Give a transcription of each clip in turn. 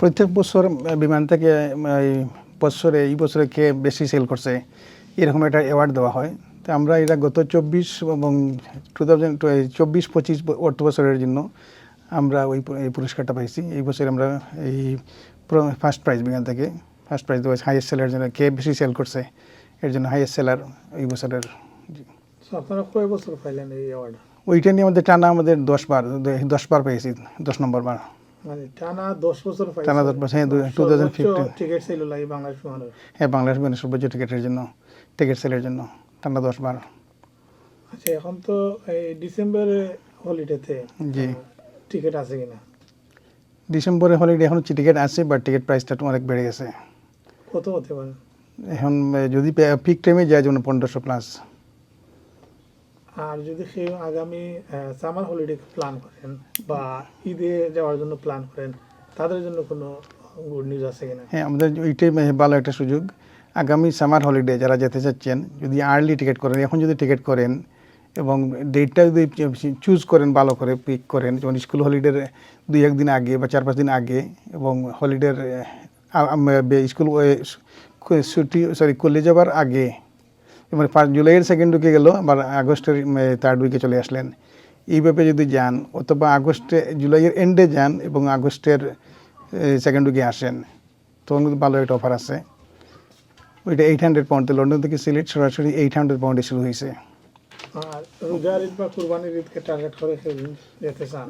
প্রত্যেক বছর বিমান থেকে এই বছরে এই বছরে কে বেশি সেল করছে এরকম একটা অ্যাওয়ার্ড দেওয়া হয়। তো আমরা এটা গত চব্বিশ এবং টু থাউজেন্ড চব্বিশ পঁচিশ অর্থ বছরের জন্য আমরা ওই এই পুরস্কারটা পাইছি। এই বছর আমরা এই ফার্স্ট প্রাইজ বিজ্ঞান থেকে ফার্স্ট প্রাইজ দেওয়া হাইয়েস্ট সেলার জন্য। কে বেশি সেল করছে এর জন্য হাইয়েস্ট সেলার এই বছরের আপনারা কয় বছর পাইলেন এই অ্যাওয়ার্ড ওইটা নিয়ে আমাদের টানা আমাদের দশ বার দশ বার পেয়েছি দশ নম্বর বার। মানে টানা দশ বছর টানা দশ বছর, হ্যাঁ, দু- 2015 টিকিট ছিল লাগে বাংলাদেশ বিমানের। হ্যাঁ বাংলাদেশ বিমানের সর্বোচ্চ টিকিটের জন্য টিকিট সেলের জন্য টানা দশ বার। আচ্ছা এখন তো এই ডিসেম্বরে হলিডেতে জি। টিকিট আছে কিনা? ডিসেম্বরে হলিডে এখন টিকিট আছে বাট টিকিট প্রাইসটা অনেক বেড়ে গেছে। কত হতে পারে? এখন যদি পিক টাইমে যায় যেমন পনেরোশো প্লাস আর যদি সেই আগামী সামার হলিডে প্ল্যান করেন বা ঈদে যাওয়ার জন্য প্ল্যান করেন, তাদের জন্য কোনো গুড নিউজ আছে কিনা? হ্যাঁ আমাদের ওইটাই ভালো একটা সুযোগ। আগামী সামার হলিডে যারা যেতে চাচ্ছেন, যদি আর্লি টিকিট করেন, এখন যদি টিকিট করেন এবং ডেটটা যদি চুজ করেন, ভালো করে পিক করেন, যেমন স্কুল হলিডের দুই একদিন আগে বা চার পাঁচ দিন আগে এবং হলিডের স্কুল ছুটি সরি কলেজ যাওয়ার আগে মানে ফার্স্ট জুলাইয়ের সেকেন্ড উইকে গেল আবার আগস্টের থার্ড উইকে চলে আসলেন। এইভাবে যদি যান অথবা আগস্টে জুলাইয়ের এন্ডে যান এবং আগস্টের সেকেন্ড উইকে আসেন তখন কিন্তু ভালো একটা অফার আছে। ওইটা এইট হান্ড্রেড পাউন্ডে লন্ডন থেকে সিলেট সরাসরি এইট হান্ড্রেড পাউন্ডে শুরু হয়েছে। আর রোজার ঈদ বা কুরবানির ঈদকে টার্গেট করে যেতে চান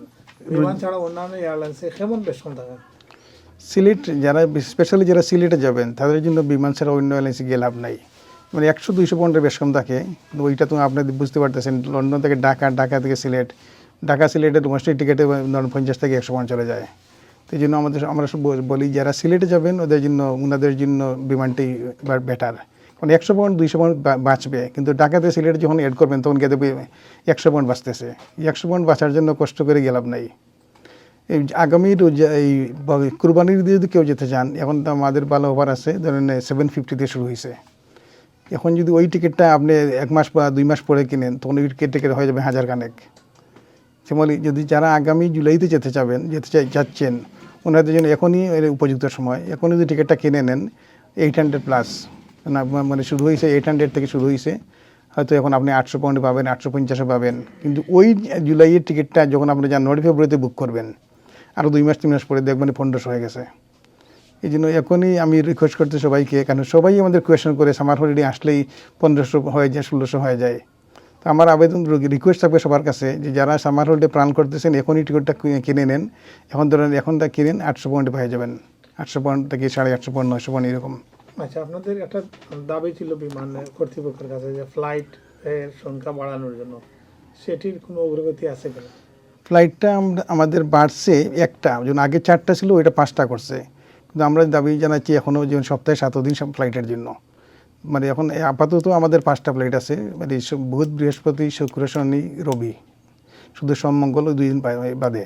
বিমান ছাড়া অন্যান্য এয়ারলাইন্সে কেমন থাকে? সিলেট যারা স্পেশালি যারা সিলেটে যাবেন তাদের জন্য বিমান ছাড়া অন্য এয়ারলাইন্সে গিয়ে লাভ নাই। মানে একশো দুইশো পাউন্ডের বেশ কম থাকে। ওইটা তো আপনি বুঝতে পারতেছেন, লন্ডন থেকে ঢাকা ঢাকা থেকে সিলেট। ঢাকা, সিলেটে ডোমেস্টিক টিকিটে ধরুন পঞ্চাশ থেকে একশো পাউন্ড চলে যায়। তো জন্য আমাদের আমরা বলি, যারা সিলেটে যাবেন, ওদের জন্য ওনাদের জন্য বিমানটি বেটার কারণ একশো পাউন্ড দুইশো পাউন্ড বাঁচবে। কিন্তু ঢাকাতে সিলেটে যখন এড করবেন, তখন দেখবে একশো পাউন্ড বাঁচতেছে। একশো পাউন্ড বাঁচার জন্য কষ্ট করে গেলাম নাই। এই আগামী এই কুরবানির যদি কেউ যেতে চান, এখন তো আমাদের ভালো অফার আছে, ধরেন সেভেন ফিফটিতে শুরু হয়েছে এখন যদি ওই টিকিটটা আপনি এক মাস বা দুই মাস পরে কিনেন, তখন ওই টিকিট হয়ে যাবে হাজার কানেক যেমন যদি যারা আগামী জুলাইতে যেতে চাবেন, যেতে চাই, যাচ্ছেন, ওনাদের জন্য এখনই উপযুক্ত সময়। এখন যদি টিকিটটা কিনে নেন এইট হান্ড্রেড প্লাস মানে শুরু হয়েছে এইট হান্ড্রেড থেকে শুরু হয়েছে, হয়তো এখন আপনি আটশো পাউন্ডে পাবেন, আটশো পঞ্চাশে পাবেন। কিন্তু ওই জুলাইয়ের টিকিটটা যখন আপনি জানুয়ারি, ফেব্রুয়ারিতে বুক করবেন আরও দুই মাস, তিন মাস পরে দেখবেন পনেরোশো হয়ে গেছে। এই জন্য এখনই আমি রিকোয়েস্ট করতে সবাইকে কারণ সবাই আমাদের কোয়েশন করে সামার হলিডে আসলেই পনেরোশো হয়ে যায় ষোলোশো হয়ে যায়। তো আমার আবেদন রিকোয়েস্ট থাকবে সবার কাছে যে যারা সামার হলিডে প্ল্যান করতেছেন এখনই টিকিটটা কিনে নেন। এখন ধরেন এখন তা কিনেন আটশো পয়েন্ট পেয়ে যাবেন। আটশো পয়েন্ট থেকে সাড়ে আটশো পয়েন্ট নয়শো পয়েন্ট এরকম। আচ্ছা আপনাদের একটা দাবি ছিল বিমান কর্তৃপক্ষের কাছে যে ফ্লাইট এর সংখ্যা বাড়ানোর জন্য। সেটির কোনো অগ্রগতি আছে কিনা? ফ্লাইটটা আমাদের বাড়ছে একটা আগে চারটা ছিল ওইটা পাঁচটা করছে। কিন্তু আমরা দাবি জানাচ্ছি এখনও যেমন সপ্তাহে সাত দিন ফ্লাইটের জন্য। মানে এখন আপাতত আমাদের পাঁচটা ফ্লাইট আছে মানে বুধ, বৃহস্পতি, শুক্র, শনি, রবি। শুধু সোম, মঙ্গল দুই দিন বাদে।